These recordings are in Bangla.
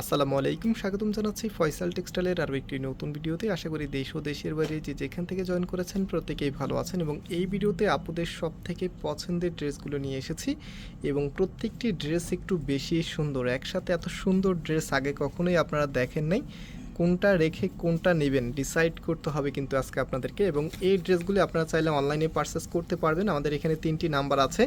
আসসালামু আলাইকুম, স্বাগতম জানাচ্ছি ফয়সাল টেক্সটাইলের আরও একটি নতুন ভিডিওতে। আশা করি দেশ ও দেশের বাইরে যে যেখান থেকে জয়েন করেছেন প্রত্যেকেই ভালো আছেন এবং এই ভিডিওতে আপুদের সব থেকে পছন্দের ড্রেসগুলো নিয়ে এসেছি এবং প্রত্যেকটি ড্রেস একটু বেশি সুন্দর। একসাথে এত সুন্দর ড্রেস আগে কখনোই আপনারা দেখেন নাই। কোনটা রেখে কোনটা নেবেন ডিসাইড করতে হবে কিন্তু আজকে আপনাদেরকে এবং এই ড্রেসগুলি আপনারা চাইলে অনলাইনে পারচেস করতে পারবেন। আমাদের এখানে তিনটি নাম্বার আছে।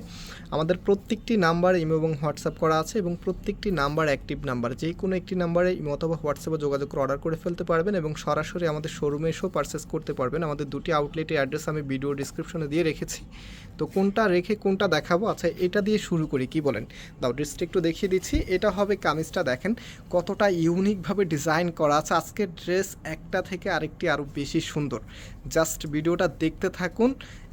আমাদের প্রত্যেকটি নাম্বার ইমো এবং হোয়াটসঅ্যাপ করা আছে এবং প্রত্যেকটি নাম্বার অ্যাক্টিভ নাম্বার যে কোনো একটি নাম্বারে ইমো অথবা হোয়াটসঅ্যাপে যোগাযোগ করে অর্ডার করে ফেলতে পারবেন এবং সরাসরি আমাদের শোরুমে এসেও পারচেস করতে পারবেন। আমাদের দুটি আউটলেটের অ্যাড্রেস আমি ভিডিও ডিসক্রিপশনে দিয়ে রেখেছি। তো কোনটা রেখে কোনটা দেখাবো? আচ্ছা এটা দিয়ে শুরু করি, কি বলেন? দাও ড্রেসটা একটু দেখিয়ে দিচ্ছি। এটা হবে কামিজটা দেখেন, কতটা ইউনিকভাবে ডিজাইন করা আছে। আজকের ড্রেস একটা থেকে আরেকটি আরও বেশি সুন্দর। জাস্ট ভিডিওটা দেখতে থাকুন,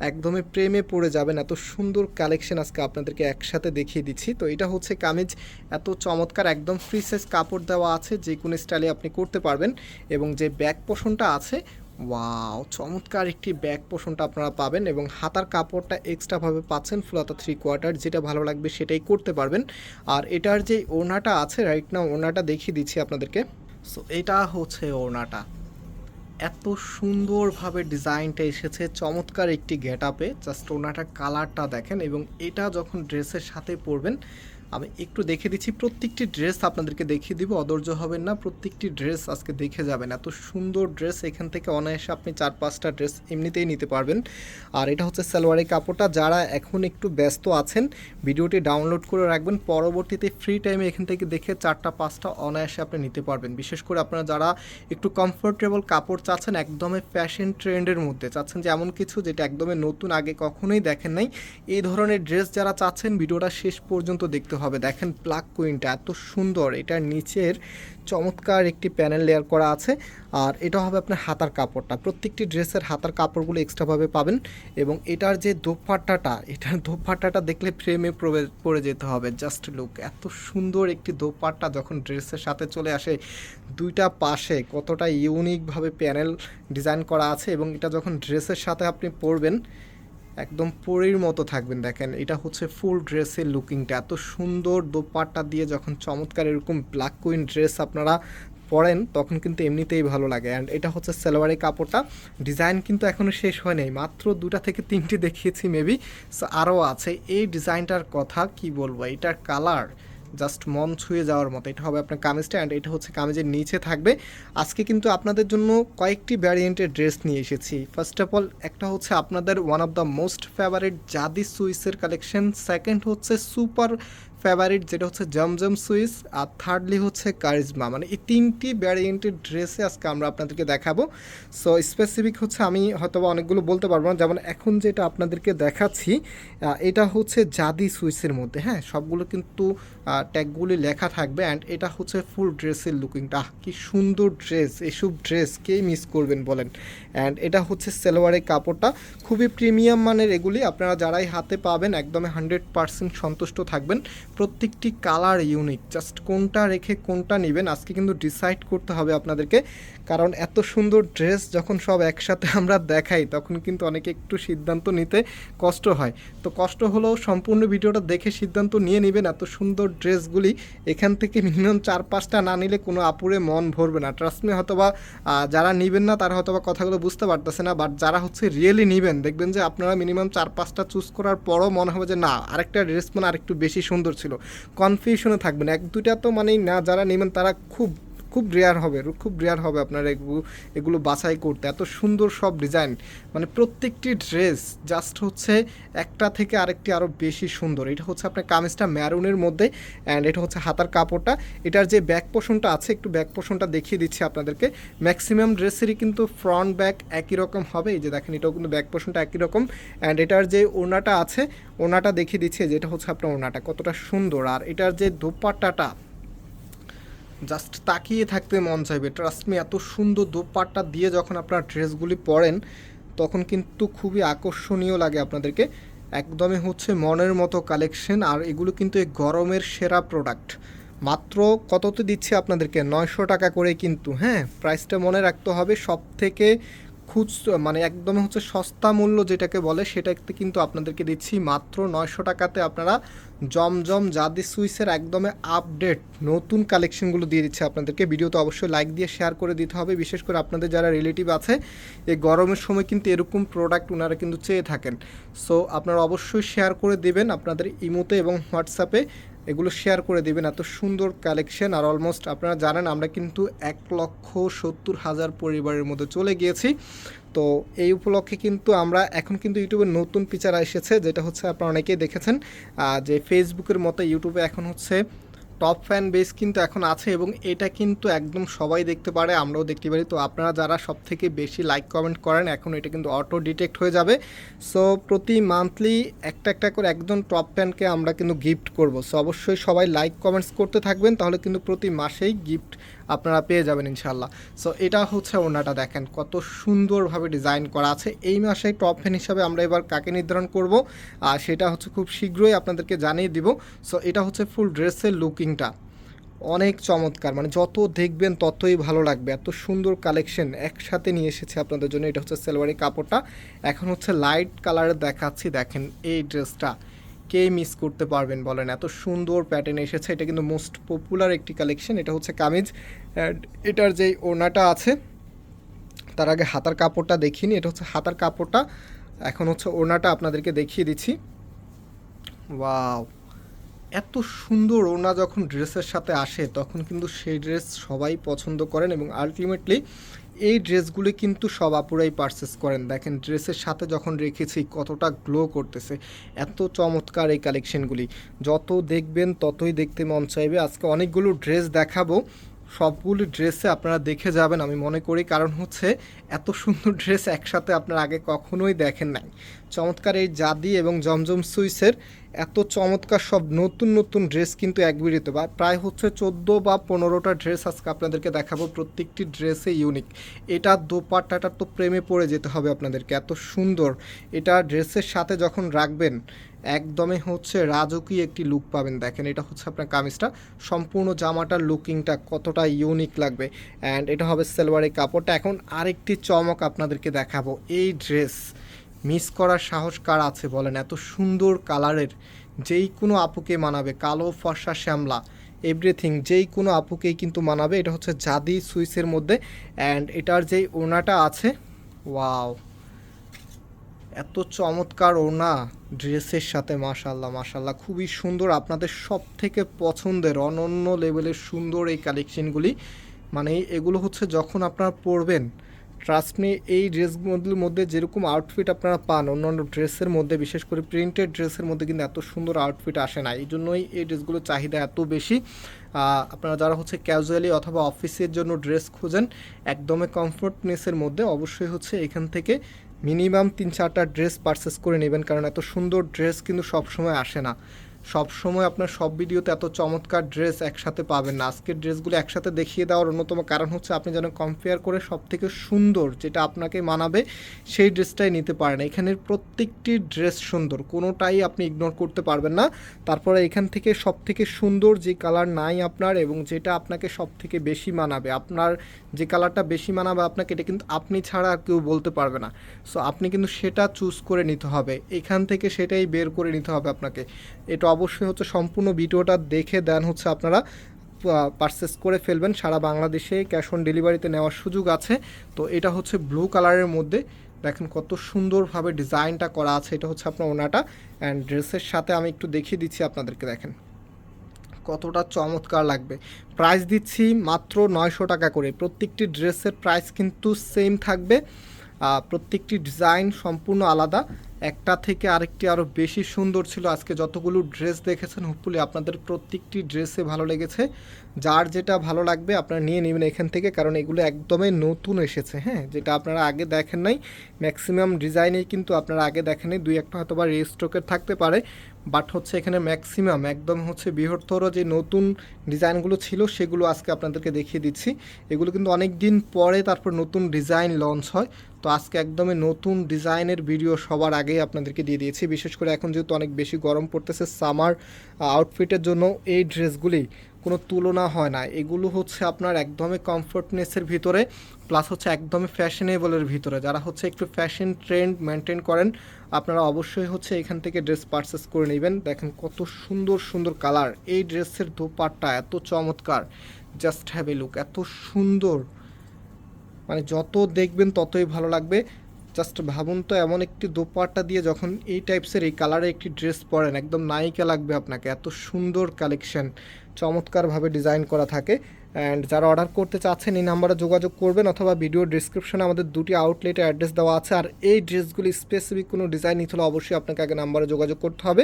একদমই প্রেমে পড়ে যাবেন। এত সুন্দর কালেকশন আজকে আপনাদেরকে একসাথে দেখিয়ে দিচ্ছি। তো এটা হচ্ছে কামিজ, এত চমৎকার একদম ফ্রি সাইজ কাপড় দেওয়া আছে, যে কোনো স্টাইলে আপনি করতে পারবেন। এবং যে ব্যাক পোষণটা আছে, ওয়াও, চমৎকার একটি ব্যাক পোষণটা আপনারা পাবেন। এবং হাতার কাপড়টা এক্সট্রাভাবে পাচ্ছেন, ফুলাতা থ্রি কোয়ার্টার যেটা ভালো লাগবে সেটাই করতে পারবেন। আর এটার যে ওড়নাটা আছে রাইট না ওড়নাটা দেখিয়ে দিচ্ছি আপনাদেরকে। সো এটা হচ্ছে ওড়নাটা। এত সুন্দরভাবে ডিজাইনটা এসেছে, চমৎকার একটি গেট আপে জাস্ট ওনাটার কালারটা দেখেন এবং এটা যখন ড্রেসের সাথে পরবেন আমি একটু দেখে দিচ্ছি, প্রত্যেকটি ড্রেস আপনাদেরকে দেখিয়ে দিব, অধৈর্য হবেন না, প্রত্যেকটি ড্রেস আজকে দেখে যাবেন। এত সুন্দর ড্রেস এখান থেকে অনায়াসে আপনি চার পাঁচটা ড্রেস এমনিতেই নিতে পারবেন। আর এটা হচ্ছে সালোয়ারের কাপড়টা, যারা এখন একটু ব্যস্ত আছেন, ভিডিওটি ডাউনলোড করে রাখবেন, পরবর্তীতে ফ্রি টাইমে এখান থেকে দেখে চারটা, পাঁচটা অনায়াসে আপনি নিতে পারবেন। বিশেষ করে আপনারা যারা একটু কমফোর্টেবল কাপড় চাচ্ছেন, একদমই ফ্যাশন ট্রেন্ডের মধ্যে, চাচ্ছেন যে এমন কিছু যেটা একদমই নতুন, আগে কখনোই দেখেন নাই। এই ধরনের ড্রেস যারা চাচ্ছেন, ভিডিওটা শেষ পর্যন্ত দেখতে হবে। দেখেন প্লাক কুইনটা এত সুন্দর, এটার নিচের চমৎকার একটি প্যানেল লেয়ার করা আছে। আর এটা হবে আপনার হাতার কাপড়টা। প্রত্যেকটি ড্রেসের হাতার কাপড়গুলো এক্সট্রাভাবে পাবেন এবং এটার যে দোপাট্টাটা, এটার দোপাট্টাটা দেখলে ফ্রেমে পড়ে যেতে হবে। জাস্ট লুক এত সুন্দর একটি দোপাট্টা যখন ড্রেসের সাথে চলে আসে, দুইটা পাশে কতটা ইউনিকভাবে প্যানেল ডিজাইন করা আছে এবং এটা যখন ড্রেসের সাথে আপনি পরবেন একদম পরীর মতো থাকবেন। দেখেন, এটা হচ্ছে ফুল ড্রেসের লুকিংটা এত সুন্দর দোপাট্টা দিয়ে যখন চমৎকার এরকম ব্ল্যাক কুইন ড্রেস আপনারা পরেন, তখন কিন্তু এমনিতেই ভালো লাগে। অ্যান্ড এটা হচ্ছে সালোয়ারের কাপড়টা। ডিজাইন কিন্তু এখনও শেষ হয় নাই। মাত্র দুটা থেকে তিনটি দেখিয়েছি মেবি সো আরও আছে। এই ডিজাইনটার কথা কি বলব? এটার কালার জাস্ট মন ছুঁয়ে যাওয়ার মতো। এটা হবে আপনার কামিজটা অ্যান্ড এটা হচ্ছে কামিজের নিচে থাকবে। আজকে কিন্তু আপনাদের জন্য কয়েকটি ভ্যারিয়েন্টের ড্রেস নিয়ে এসেছি। ফার্স্ট অফ অল একটা হচ্ছে আপনাদের one of the most favourite জাদি সুইসের কালেকশন সেকেন্ড হচ্ছে সুপার ফেভারিট যেটা হচ্ছে জমজম সুইস আর থার্ডলি হচ্ছে কারিজমা। মানে এই তিনটি ভ্যারিয়েন্টের ড্রেসে আজকে আমরা আপনাদেরকে দেখাবো। সো স্পেসিফিক হচ্ছে আমি হয়তো অনেকগুলো বলতে পারব না। যেমন এখন যেটা আপনাদেরকে দেখাচ্ছি এটা হচ্ছে জাদি সুইসের মধ্যে। হ্যাঁ সবগুলো কিন্তু ট্যাগগুলি লেখা থাকবে অ্যান্ড এটা হচ্ছে ফুল ড্রেসের লুকিংটা কি সুন্দর ড্রেস এসব ড্রেস কে মিস করবেন বলেন। অ্যান্ড এটা হচ্ছে সেলোয়ারের কাপড়টা। খুবই প্রিমিয়াম মানের এগুলি। আপনারা যারাই হাতে পাবেন, একদমই হান্ড্রেড পারসেন্ট সন্তুষ্ট থাকবেন। প্রত্যেকটি কালার ইউনিক জাস্ট কোনটা রেখে কোনটা নেবেন, আজকে কিন্তু ডিসাইড করতে হবে আপনাদেরকে। কারণ এত সুন্দর ড্রেস যখন সব একসাথে আমরা দেখাই, তখন কিন্তু অনেকে একটু সিদ্ধান্ত নিতে কষ্ট হয়। তো কষ্ট হলেও সম্পূর্ণ ভিডিওটা দেখে সিদ্ধান্ত নিয়ে নেবেন, এত সুন্দর ড্রেসগুলি এখান থেকে মিনিমাম চার পাঁচটা না নিলে কোনো আপুরে মন ভরবে না। ট্রাস্টমি হয়তোবা যারা নেবেন না, তারা হয়তোবা কথাগুলো বুঝতে পারতেছে না বাট যারা হচ্ছে রিয়েলি নেবেন, দেখবেন যে আপনারা মিনিমাম চার পাঁচটা চুজ করার পরও মনে হবে যে, না, আরেকটা ড্রেস মানে আরেকটু বেশি সুন্দর। ছিল। কনফিউশনে থাকবেন। এক দুটা তো মানেই না যারা নেবেন তারা খুব খুব রেয়ার হবে, খুব রেয়ার হবে আপনার এগুলো বাছাই করতে। এত সুন্দর সব ডিজাইন মানে প্রত্যেকটি ড্রেস জাস্ট হচ্ছে একটা থেকে আরেকটি আরও বেশি সুন্দর। এটা হচ্ছে আপনার কামিজটা ম্যারুনের মধ্যে অ্যান্ড এটা হচ্ছে হাতার কাপড়টা। এটার যে ব্যাক পোষণটা আছে, একটু ব্যাক পোষণটা দেখিয়ে দিচ্ছি আপনাদেরকে। ম্যাক্সিমাম ড্রেসেরই কিন্তু ফ্রন্ট ব্যাক একই রকম হবে। এই যে দেখেন, এটাও কিন্তু ব্যাক পোষণটা একই রকম। অ্যান্ড এটার যে ওনাটা আছে ওনাটা দেখিয়ে দিচ্ছি। যেটা হচ্ছে আপনার ওনাটা কতটা সুন্দর। আর এটার যে দোপাট্টাটা জাস্ট তাকিয়ে থাকতে মন চাইবে। ট্রাস্ট মি এত সুন্দর দোপাট্টা দিয়ে যখন আপনার ড্রেসগুলি পরেন, তখন কিন্তু খুবই আকর্ষণীয় লাগে আপনাদেরকে। একদমই হচ্ছে মনের মতো কালেকশন আর এগুলো কিন্তু এই গরমের সেরা প্রোডাক্ট মাত্র কততে দিচ্ছে আপনাদেরকে? নয়শো টাকা করে কিন্তু হ্যাঁ? প্রাইসটা মনে রাখতে হবে সব থেকে খুচ মানে একদম হচ্ছে সস্তা মূল্য যেটাকে বলে, সেটাতে কিন্তু আপনাদেরকে দিচ্ছি মাত্র নয়শো টাকাতে আপনারা জমজম জাদি সুইসের একদমে আপডেট নতুন কালেকশনগুলো দিয়ে দিচ্ছে আপনাদেরকে। ভিডিওতে অবশ্যই লাইক দিয়ে শেয়ার করে দিতে হবে। বিশেষ করে আপনাদের যারা রিলেটিভ আছে, এই গরমের সময় কিন্তু এরকম প্রোডাক্ট ওনারা কিন্তু চেয়ে থাকেন। সো আপনারা অবশ্যই শেয়ার করে দেবেন আপনাদের ইমোতে এবং হোয়াটসঅ্যাপে। এগুলো শেয়ার করে দিবেন, এত সুন্দর কালেকশন আর অলমোস্ট আপনারা জানেন, আমরা কিন্তু এক লক্ষ সত্তর হাজার পরিবারের মধ্যে চলে গিয়েছি। তো এই উপলক্ষে কিন্তু আমরা এখন কিন্তু ইউটিউবে নতুন ফিচার এসেছে, যেটা হচ্ছে আপনারা অনেকেই দেখেছেন যে ফেসবুকের মতো ইউটিউবে এখন হচ্ছে টপ ফ্যান বেস কিন্তু এখন আছে এবং এটা কিন্তু একদম সবাই দেখতে পারে, আমরাও দেখতে পারি। তো আপনারা যারা সব থেকে বেশি লাইক কমেন্ট করেন, এখন এটা কিন্তু অটো ডিটেক্ট হয়ে যাবে। সো প্রতি মান্থলি একটা একটা করে একজন টপ ফ্যানকে আমরা কিন্তু গিফট করব। সো অবশ্যই সবাই লাইক কমেন্টস করতে থাকবেন, তাহলে কিন্তু প্রতি মাসেই গিফট আপনারা পেয়ে যাবেন ইনশাল্লাহ সো এটা হচ্ছে ওনাটা দেখেন, কত সুন্দরভাবে ডিজাইন করা আছে। এই মাসে টপ ফ্যান হিসাবে আমরা এবার কাকে নির্ধারণ করব? আর সেটা হচ্ছে খুব শীঘ্রই আপনাদেরকে জানিয়ে দিব। সো এটা হচ্ছে ফুল ড্রেসের লুকিংটা অনেক চমৎকার মানে যত দেখবেন ততই ভালো লাগবে। এত সুন্দর কালেকশন একসাথে নিয়ে এসেছে আপনাদের জন্য। এটা হচ্ছে সেলভারি কাপড়টা। এখন হচ্ছে লাইট কালারে দেখাচ্ছি, দেখেন এই ড্রেসটা কে মিস করতে পারবেন বলেন। এত সুন্দর প্যাটার্ন এসেছে, এটা কিন্তু মোস্ট পপুলার একটি কালেকশন এটা হচ্ছে কামিজ। এটার যেই ওনাটা আছে, তার আগে হাতার কাপড়টা দেখিনি, এটা হচ্ছে হাতার কাপড়টা। এখন হচ্ছে ওনাটা আপনাদেরকে দেখিয়ে দিচ্ছি। ওয়াও এত সুন্দর ওনা যখন ড্রেসের সাথে আসে, তখন কিন্তু সেই ড্রেস সবাই পছন্দ করেন এবং আলটিমেটলি এই ড্রেসগুলি কিন্তু সব আপুরাই পারচেস করেন। দেখেন, ড্রেসের সাথে যখন রেখেছি, কতটা গ্লো করতেছে, এত চমৎকার এই কালেকশনগুলি যত দেখবেন, ততই দেখতে মন চাইবে। আজকে অনেকগুলো ড্রেস দেখাবো। সবগুলো ড্রেসে আপনারা দেখে যাবেন, আমি মনে করি। কারণ হচ্ছে, এত সুন্দর ড্রেস একসাথে আপনারা আগে কখনোই দেখেন নাই। চমৎকার এই জাদি এবং জমজম সুইসের এত চমৎকার সব নতুন নতুন ড্রেস কিন্তু এক বিড়িতে বা প্রায় হচ্ছে চোদ্দ বা পনেরোটা ড্রেস আজকে আপনাদেরকে দেখাবো। প্রত্যেকটি ড্রেসে ইউনিক এটা দোপাট্টাটার তো প্রেমে পড়ে যেতে হবে আপনাদেরকে, এত সুন্দর। এটা ড্রেসের সাথে যখন রাখবেন, একদমই হচ্ছে রাজকীয় একটি লুক পাবেন। দেখেন, এটা হচ্ছে আপনার কামিজটা। সম্পূর্ণ জামাটার লুকিংটা কতটা ইউনিক লাগবে। অ্যান্ড এটা হবে সেলওয়ারের কাপড়টা। এখন আরেকটি চমক আপনাদেরকে দেখাবো, এই ড্রেস মিস করার সাহস কার আছে বলেন? এত সুন্দর কালারের, যেই কোনো আপুকে মানাবে। কালো, ফর্সা, শ্যামলা এভরিথিং যেই কোনো আপুকেই কিন্তু মানাবে। এটা হচ্ছে জাদি সুইসের মধ্যে। অ্যান্ড এটার যেই ওনাটা আছে ওয়াও এত চমৎকার ওনা ড্রেসের সাথে মাশাল্লাহ মাশাল্লাহ খুবই সুন্দর, আপনাদের সব থেকে পছন্দের, অনন্য লেভেলের সুন্দর এই কালেকশনগুলি মানে এগুলো হচ্ছে যখন আপনারা পরবেন ট্রাস্ট মি এই ড্রেসগুলোর মধ্যে যেরকম আউটফিট আপনারা পান, অন্যান্য ড্রেসের মধ্যে, বিশেষ করে প্রিন্টেড ড্রেসের মধ্যে কিন্তু এত সুন্দর আউটফিট আসে না। এই জন্যই এই ড্রেসগুলোর চাহিদা এত বেশি। আপনারা যারা হচ্ছে ক্যাজুয়ালি অথবা অফিসের জন্য ড্রেস খোঁজেন, একদমই কমফোর্টনেসের মধ্যে অবশ্যই হচ্ছে এখান থেকে মিনিমাম তিন চারটা ড্রেস পারচেস করে নেবেন, কারণ এত সুন্দর ড্রেস কিন্তু সবসময় আসে না। সব সময় আপনার সব ভিডিওতে এত চমৎকার ড্রেস একসাথে পাবেন না। আজকের ড্রেসগুলো একসাথে দেখিয়ে দেওয়ার অন্যতম কারণ হচ্ছে আপনি যেন কম্পেয়ার করে সব থেকে সুন্দর যেটা আপনাকে মানাবে সেই ড্রেসটাই নিতে পারেন। এখানের প্রত্যেকটি ড্রেস সুন্দর, কোনোটাই আপনি ইগনোর করতে পারবেন না। তারপরে এখান থেকে সব থেকে সুন্দর যে কালার নাই আপনার এবং যেটা আপনাকে সব থেকে বেশি মানাবে, আপনার যে কালারটা বেশি মানাবে আপনাকে এটা কিন্তু আপনি ছাড়া আর কেউ বলতে পারবে না। সো আপনি কিন্তু সেটা চুজ করে নিতে হবে। এখান থেকে সেটাই বের করে নিতে হবে আপনাকে। এটা অবশ্যই হচ্ছে সম্পূর্ণ ভিডিওটা দেখে দেন হচ্ছে আপনারা পারচেস করে ফেলবেন। সারা বাংলাদেশে ক্যাশ অন ডেলিভারিতে নেওয়ার সুযোগ আছে। তো এটা হচ্ছে ব্লু কালারের মধ্যে। দেখেন কত সুন্দরভাবে ডিজাইনটা করা আছে। এটা হচ্ছে আপনার ওনাটা অ্যান্ড ড্রেসের সাথে আমি একটু দেখিয়ে দিচ্ছি আপনাদেরকে, দেখেন। কতটা চমৎকার লাগবে। প্রাইস দিচ্ছি মাত্র নয়শো টাকা করে। প্রত্যেকটি ড্রেসের প্রাইস কিন্তু সেম থাকবে। প্রত্যেকটি ডিজাইন সম্পূর্ণ আলাদা। একটা থেকে আরেকটি আরও বেশি সুন্দর ছিল। আজকে যতগুলো ড্রেস দেখেছেন হুপুলি আপনাদের প্রত্যেকটি ড্রেসে ভালো লেগেছে। যার যেটা ভালো লাগবে আপনারা নিয়ে নেবেন এখান থেকে, কারণ এগুলো একদমই নতুন এসেছে হ্যাঁ? যেটা আপনারা আগে দেখেন নাই। ম্যাক্সিমাম ডিজাইনেই কিন্তু আপনারা আগে দেখেন নাই। দুই একটা হয়তো বা রেস্ট্রোকের থাকতে পারে। বাট হচ্ছে এখানে ম্যাক্সিমাম একদম হচ্ছে বৃহত্তর যে নতুন ডিজাইনগুলো ছিল, সেগুলো আজকে আপনাদেরকে দেখিয়ে দিচ্ছি। এগুলো কিন্তু অনেক দিন পরে তারপর নতুন ডিজাইন লঞ্চ হয়। তো আজকে একদমই নতুন ডিজাইনের ভিডিও সবার আগেই আপনাদেরকে দিয়ে দিয়েছি। বিশেষ করে এখন যেহেতু অনেক বেশি গরম পড়তেছে সামার আউটফিটের জন্য এই ড্রেসগুলি কোনো তুলনা হয় না। এগুলো হচ্ছে আপনার একদমই কমফোর্টনেসের ভিতরে প্লাস হচ্ছে একদমই ফ্যাশনেবলের ভিতরে। যারা হচ্ছে একটু ফ্যাশন ট্রেন্ড মেনটেন করেন আপনারা অবশ্যই হচ্ছে এখান থেকে ড্রেস পারচেস করে নেবেন। দেখেন কত সুন্দর সুন্দর কালার এই ড্রেসের দোপাট্টা এত চমৎকার। জাস্ট হ্যাভ এ লুক এত সুন্দর। মানে যত দেখবেন ততই ভালো লাগবে। জাস্ট ভাবুন তো, এমন একটি দোপাট্টা দিয়ে যখন এই টাইপসের এই কালারে একটি ড্রেস পরেন, একদম নায়িকা লাগবে আপনাকে। এত সুন্দর কালেকশন চমৎকারভাবে ডিজাইন করা থাকে। অ্যান্ড যারা অর্ডার করতে চাচ্ছেন, এই নাম্বারে যোগাযোগ করবেন অথবা ভিডিও ডিসক্রিপশনে আমাদের দুটি আউটলেটে অ্যাড্রেস দেওয়া আছে। আর এই ড্রেসগুলি স্পেসিফিক কোনো ডিজাইন নিতে হলে অবশ্যই আপনাকে আগে নাম্বারে যোগাযোগ করতে হবে।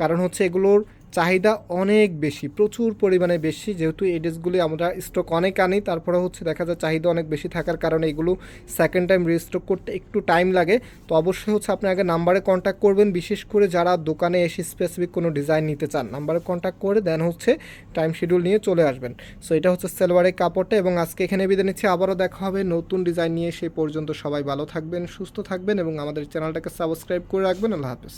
কারণ হচ্ছে এগুলোর চাহিদা অনেক বেশি, প্রচুর পরিমাণে বেশি। যেহেতু এই ড্রেসগুলি আমরা স্টক অনেক আনি, তারপরে হচ্ছে দেখা যায় চাহিদা অনেক বেশি থাকার কারণে এগুলো সেকেন্ড টাইম রিস্টক করতে একটু টাইম লাগে। তো অবশ্যই হচ্ছে আপনি আগে নাম্বারে কন্ট্যাক্ট করবেন, বিশেষ করে যারা দোকানে এসে স্পেসিফিক কোনো ডিজাইন নিতে চান। নাম্বারে কন্ট্যাক্ট করে দেন হচ্ছে টাইম শিডিউল নিয়ে চলে আসবেন। সো এটা হচ্ছে সেলওয়ারের কাপড়টা এবং আজকে এখানে বিদায় নিচ্ছি। আবারও দেখা হবে নতুন ডিজাইন নিয়ে। সেই পর্যন্ত সবাই ভালো থাকবেন, সুস্থ থাকবেন এবং আমাদের চ্যানেলটাকে সাবস্ক্রাইব করে রাখবেন। আল্লাহ হাফেজ।